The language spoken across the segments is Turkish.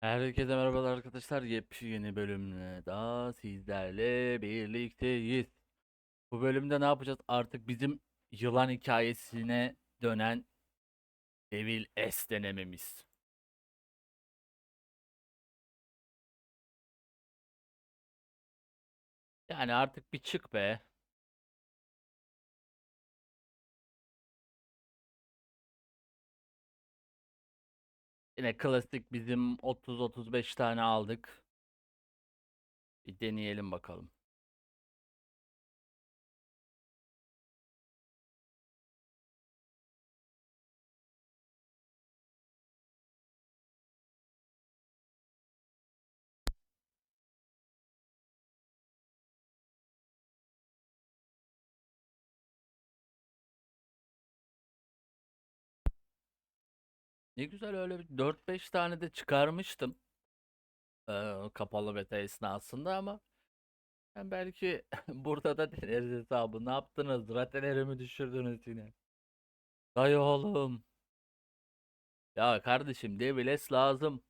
Herkese merhabalar arkadaşlar. Yepyeni bölümle daha sizlerle birlikteyiz. Bu bölümde ne yapacağız? Artık bizim yılan hikayesine dönen Devil S denememiz. Yani artık bir çık be. Yine klasik bizim 30-35 tane aldık. Bir deneyelim bakalım. Ne güzel öyle bir 4-5 tane de çıkarmıştım. eee, kapalı beta esnasında ama ben belki burada da deneriz hesabı. Ne yaptınız? Ratenerimi düşürdünüz yine. Dayı oğlum. Ya kardeşim Deviles lazım.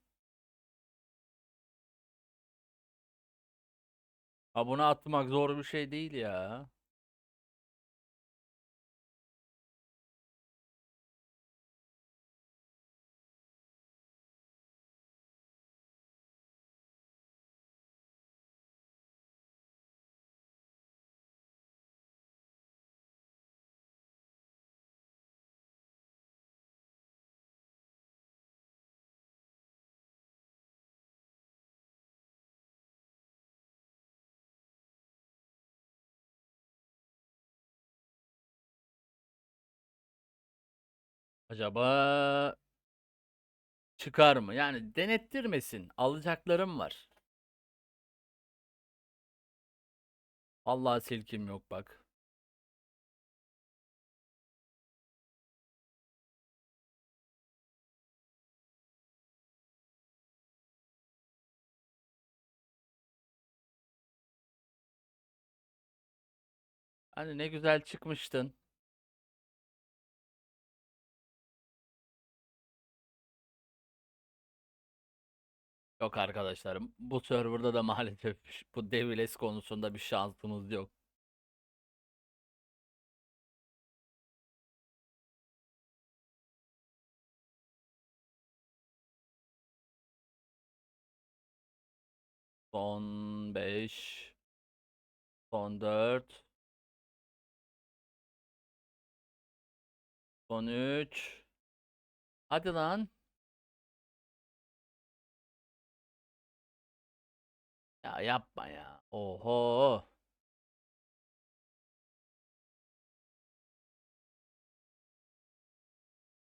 Ha bunu atmak zor bir şey değil ya. Acaba çıkar mı? Yani denettirmesin. Alacaklarım var. Allah silkim yok bak. Hani ne güzel çıkmıştın. Yok arkadaşlarım. Bu serverda da maalesef bu Deviles konusunda bir şansımız yok. Son 5 Son 4 Son 3 Hadi lan. Ya yapma ya. Oho.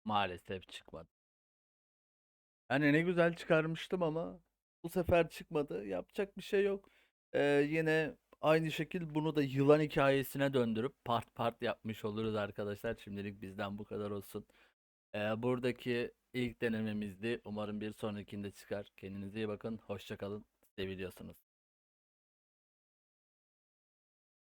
Maalesef çıkmadı. Hani ne güzel çıkarmıştım ama bu sefer çıkmadı. Yapacak bir şey yok. Ee, yine aynı şekil bunu da yılan hikayesine döndürüp part part yapmış oluruz arkadaşlar. Şimdilik bizden bu kadar olsun. Ee, buradaki ilk denememizdi. Umarım bir sonrakinde çıkar. Kendinize iyi bakın. Hoşça kalın. Seviliyorsunuz.